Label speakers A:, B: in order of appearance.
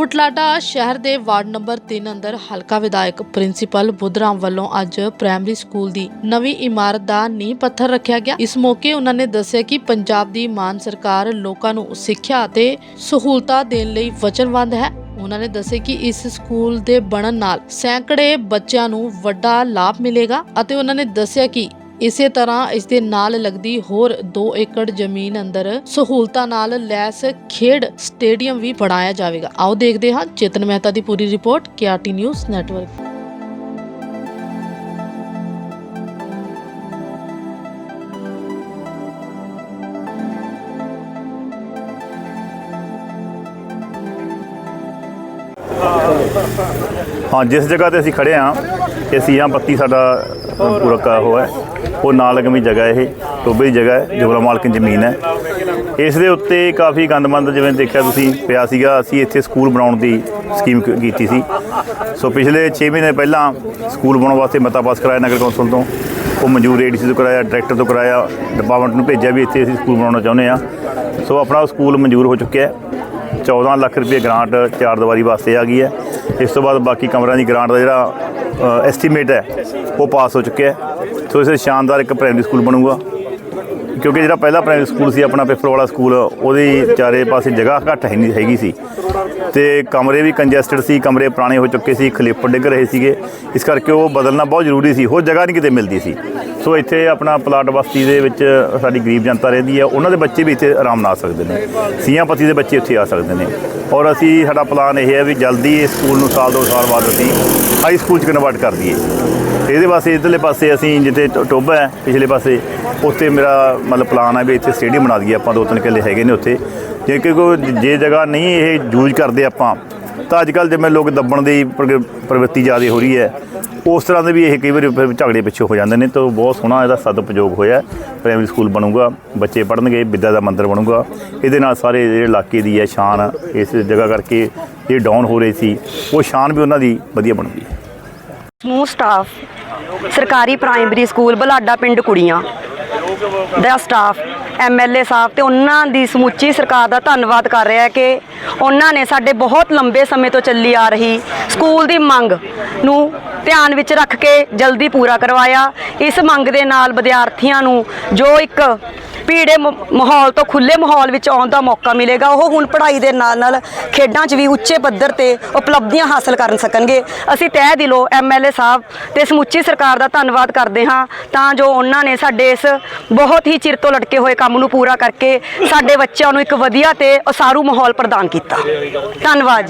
A: ਬੁਟਲਾਡਾ ਸ਼ਹਿਰ ਦੇ ward number 3 ਅੰਦਰ ਹਲਕਾ ਵਿਧਾਇਕ ਪ੍ਰਿੰਸੀਪਲ ਬੁੱਧਰਾਮ ਵੱਲੋਂ ਅੱਜ ਪ੍ਰਾਇਮਰੀ ਸਕੂਲ ਦੀ ਨਵੀਂ ਇਮਾਰਤ ਦਾ ਨੀਂਹ ਪੱਥਰ ਰੱਖਿਆ ਗਿਆ। ਇਸ ਮੌਕੇ ਉਹਨਾਂ ਨੇ ਦੱਸਿਆ ਕਿ ਪੰਜਾਬ ਦੀ ਮਾਨ ਸਰਕਾਰ ਲੋਕਾਂ ਨੂੰ ਸਿੱਖਿਆ ਅਤੇ ਸਹੂਲਤਾਂ ਦੇਣ ਲਈ ਵਚਨਬੱਧ ਹੈ। ਉਹਨਾਂ ਨੇ ਦੱਸਿਆ ਕਿ ਇਸ ਸਕੂਲ ਦੇ ਬਣਨ ਨਾਲ ਸੈਂਕੜੇ ਬੱਚਿਆਂ ਨੂੰ ਵੱਡਾ ਲਾਭ ਮਿਲੇਗਾ ਅਤੇ ਉਹਨਾਂ ਨੇ ਦੱਸਿਆ ਕਿ ਇਸੇ ਤਰ੍ਹਾਂ ਇਸ ਦੇ ਨਾਲ ਲੱਗਦੀ ਹੋਰ 2 ਏਕੜ ਜ਼ਮੀਨ ਅੰਦਰ ਸਹੂਲਤਾਂ ਨਾਲ ਲੈਸ ਖੇਡ ਸਟੇਡੀਅਮ ਵੀ ਬਣਾਇਆ ਜਾਵੇਗਾ। ਆਓ ਦੇਖਦੇ ਹਾਂ ਚੇਤਨ ਮਹਿਤਾ ਦੀ ਪੂਰੀ ਰਿਪੋਰਟ ਕਿਆਟੀ ਨਿਊਜ਼ ਨੈਟਵਰਕ।
B: ਹਾਂ, ਜਿਸ ਜਗ੍ਹਾ ਤੇ ਅਸੀਂ ਖੜੇ ਹਾਂ, ਇਹ ਸੀਆਂ ਪੱਤੀ ਸਾਡਾ ਪੂਰਾ ਹੋਇਆ ਉਹ ਨਾਲ ਲਗਮੀ ਜਗ੍ਹਾ ਇਹ ਟੋਬੇ ਦੀ ਜਗ੍ਹਾ ਹੈ ਜੋਲਾ ਮਾਲਕਨ ਜ਼ਮੀਨ ਹੈ। ਇਸ ਦੇ ਉੱਤੇ ਕਾਫੀ ਗੰਦਮੰਦ, ਜਿਵੇਂ ਦੇਖਿਆ ਤੁਸੀਂ, ਪਿਆ ਸੀਗਾ, ਅਸੀਂ ਇੱਥੇ ਸਕੂਲ ਬਣਾਉਣ ਦੀ ਸਕੀਮ ਕੀਤੀ ਸੀ। ਸੋ ਪਿਛਲੇ 6 ਮਹੀਨੇ ਪਹਿਲਾਂ ਸਕੂਲ ਬਣਾਉਣ ਵਾਸਤੇ ਮਤਾ ਪਾਸ ਕਰਾਇਆ ਨਗਰ ਕੌਂਸਲ ਤੋਂ। ਉਹ ਮਨਜ਼ੂਰ ਏਡੀਸੀ ਤੋਂ ਕਰਾਇਆ, ਡਾਇਰੈਕਟਰ ਤੋਂ ਕਰਾਇਆ, ਡਿਪਾਰਟਮੈਂਟ ਨੂੰ ਭੇਜਿਆ ਵੀ ਇੱਥੇ ਅਸੀਂ ਸਕੂਲ ਬਣਾਉਣਾ ਚਾਹੁੰਦੇ ਆ ਸੋ ਆਪਣਾ ਸਕੂਲ ਮਨਜ਼ੂਰ ਹੋ ਚੁੱਕਿਆ ਹੈ। 14 ਲੱਖ ਰੁਪਏ ਗ੍ਰਾਂਟ ਚਾਰ ਦੀਵਾਰੀ ਵਾਸਤੇ ਆ ਗਈ ਹੈ। ਇਸ ਤੋਂ ਬਾਅਦ ਬਾਕੀ ਕਮਰਿਆਂ ਦੀ ਗ੍ਰਾਂਟ ਦਾ ਜਿਹੜਾ ਐਸਟੀਮੇਟ ਹੈ। ਉਹ ਪਾਸ ਹੋ ਚੁੱਕਿਆ ਹੈ। ਸੋ ਇਸ ਸ਼ਾਨਦਾਰ ਇੱਕ ਪ੍ਰਾਇਮਰੀ ਸਕੂਲ ਬਣੂਗਾ। ਕਿਉਂਕਿ ਜਿਹੜਾ ਪਹਿਲਾ ਪ੍ਰਾਇਮਰੀ ਸਕੂਲ ਸੀ, ਆਪਣਾ ਪੇਪਰ ਵਾਲਾ ਸਕੂਲ ਉਹਦੀ ਚਾਰੇ ਪਾਸੇ ਜਗ੍ਹਾ ਘੱਟ ਹੈ ਨਹੀਂ ਹੈਗੀ ਸੀ। ਤੇ ਕਮਰੇ ਵੀ ਕੰਜੈਸਟਡ ਸੀ, ਕਮਰੇ ਪੁਰਾਣੇ ਹੋ ਚੁੱਕੇ ਸੀ ਖਲੇਪੜ ਡਿੱਗ ਰਹੇ ਸੀਗੇ। ਇਸ ਕਰਕੇ ਉਹ ਬਦਲਣਾ ਬਹੁਤ ਜ਼ਰੂਰੀ ਸੀ ਉਹ ਜਗ੍ਹਾ ਨਹੀਂ ਕਿਤੇ ਮਿਲਦੀ ਸੀ। ਸੋ ਇੱਥੇ ਆਪਣਾ ਪਲਾਟ ਬਸਤੀ ਦੇ ਵਿੱਚ ਸਾਡੀ ਗਰੀਬ ਜਨਤਾ ਰਹਿੰਦੀ ਹੈ, ਉਹਨਾਂ ਦੇ ਬੱਚੇ ਵੀ ਇੱਥੇ ਆਰਾਮ ਨਾਲ ਆ ਸਕਦੇ ਨੇ। ਸੀਆਂ ਪਤੀ ਦੇ ਬੱਚੇ ਇੱਥੇ ਆ ਸਕਦੇ ਨੇ। ਔਰ ਅਸੀਂ, ਸਾਡਾ ਪਲਾਨ ਇਹ ਹੈ ਵੀ ਜਲਦੀ ਇਸ ਸਕੂਲ ਨੂੰ ਸਾਲ ਦੋ ਸਾਲ ਬਾਅਦ ਅਸੀਂ ਹਾਈ ਸਕੂਲ ਚ ਕਨਵਰਟ ਕਰ ਦਈਏ। ਇਹਦੇ ਵਾਸਤੇ ਇਧਰਲੇ ਪਾਸੇ ਅਸੀਂ ਜਿੱਥੇ ਟੋ- ਟੋਭਾ ਹੈ, ਪਿਛਲੇ ਪਾਸੇ, ਉੱਥੇ ਮੇਰਾ ਮਤਲਬ ਪਲਾਨ ਹੈ ਵੀ ਇੱਥੇ ਸਟੇਡੀਅਮ ਬਣਾ ਦਈਏ ਆਪਾਂ, ਦੋ ਤਿੰਨ ਕਿੱਲੇ ਹੈਗੇ ਨੇ ਉੱਥੇ। ਜੇ ਕਿ ਕੋਈ ਜੇ ਜਗ੍ਹਾ ਨਹੀਂ ਇਹ ਯੂਜ਼ ਕਰਦੇ ਆਪਾਂ, ਤਾਂ ਅੱਜ ਕੱਲ੍ਹ ਜਿਵੇਂ ਲੋਕ ਦੱਬਣ ਦੀ ਪ੍ਰਗ- ਪ੍ਰਵਿਰਤੀ ਜ਼ਿਆਦਾ ਹੋ ਰਹੀ ਹੈ। ਉਸ ਤਰ੍ਹਾਂ ਦੇ ਵੀ ਇਹ ਕਈ ਵਾਰੀ ਫਿਰ ਝਗੜੇ ਪਿੱਛੇ ਹੋ ਜਾਂਦੇ ਨੇ, ਤਾਂ ਬਹੁਤ ਸੋਹਣਾ ਇਹਦਾ ਸਦਉਪਯੋਗ ਹੋਇਆ ਪ੍ਰਾਇਮਰੀ ਸਕੂਲ ਬਣੂਗਾ, ਬੱਚੇ ਪੜ੍ਹਨਗੇ, ਵਿਦਿਆ ਦਾ ਮੰਦਿਰ ਬਣੂਗਾ। ਇਹਦੇ ਨਾਲ ਸਾਰੇ ਜਿਹੜੇ ਇਲਾਕੇ ਦੀ ਹੈ, ਸ਼ਾਨ, ਇਸ ਜਗ੍ਹਾ ਕਰਕੇ ਇਹ ਡਾਊਨ ਹੋ ਰਹੀ ਸੀ, ਉਹ ਸ਼ਾਨ ਵੀ ਉਹਨਾਂ ਦੀ ਵਧੀਆ ਬਣੂਗੀ।
C: ਸਮੂਹ ਸਟਾਫ ਸਰਕਾਰੀ ਪ੍ਰਾਇਮਰੀ ਸਕੂਲ ਬਲਾਡਾ ਪਿੰਡ ਕੁੜੀਆਂ ਦਾ ਸਟਾਫ ਐਮਐਲਏ ਸਾਹਿਬ ਤੇ ਉਹਨਾਂ ਦੀ ਸਮੁੱਚੀ ਸਰਕਾਰ ਦਾ ਧੰਨਵਾਦ ਕਰ ਰਿਹਾ ਹੈ ਕਿ ਉਹਨਾਂ ਨੇ ਸਾਡੇ ਬਹੁਤ ਲੰਬੇ ਸਮੇਂ ਤੋਂ ਚੱਲੀ ਆ ਰਹੀ ਸਕੂਲ ਦੀ ਮੰਗ ਨੂੰ ਧਿਆਨ ਵਿੱਚ ਰੱਖ ਕੇ ਜਲਦੀ ਪੂਰਾ ਕਰਵਾਇਆ। ਇਸ ਮੰਗ ਦੇ ਨਾਲ ਵਿਦਿਆਰਥੀਆਂ ਨੂੰ ਜੋ ਇੱਕ ਭੀੜੇ ਮ- ਮਾਹੌਲ ਤੋਂ ਖੁੱਲੇ ਮਾਹੌਲ ਵਿੱਚ ਆਉਣ ਦਾ ਮੌਕਾ ਮਿਲੇਗਾ। ਉਹ ਹੁਣ ਪੜ੍ਹਾਈ ਦੇ ਨਾਲ ਨਾਲ ਖੇਡਾਂ 'ਚ ਵੀ ਉੱਚੇ ਪੱਧਰ ਤੇ ਉਪਲਬਧੀਆਂ ਹਾਸਲ ਕਰ ਸਕਣਗੇ। ਅਸੀਂ ਤਹਿ ਦਿਲੋਂ ਐਮਐਲਏ ਸਾਹਿਬ ਤੇ ਸਮੁੱਚੀ ਸਰਕਾਰ ਦਾ ਧੰਨਵਾਦ ਕਰਦੇ ਹਾਂ। ਤਾਂ ਜੋ ਉਹਨਾਂ ਨੇ ਸਾਡੇ ਇਸ ਬਹੁਤ ਹੀ ਚਿਰ ਤੋਂ ਲਟਕੇ ਹੋਏ ਕੰਮ ਨੂੰ ਪੂਰਾ ਕਰਕੇ ਸਾਡੇ ਬੱਚਿਆਂ ਨੂੰ ਇੱਕ ਵਧੀਆ ਤੇ ਉਸਾਰੂ ਮਾਹੌਲ ਪ੍ਰਦਾਨ ਕੀਤਾ। ਧੰਨਵਾਦ ਜੀ।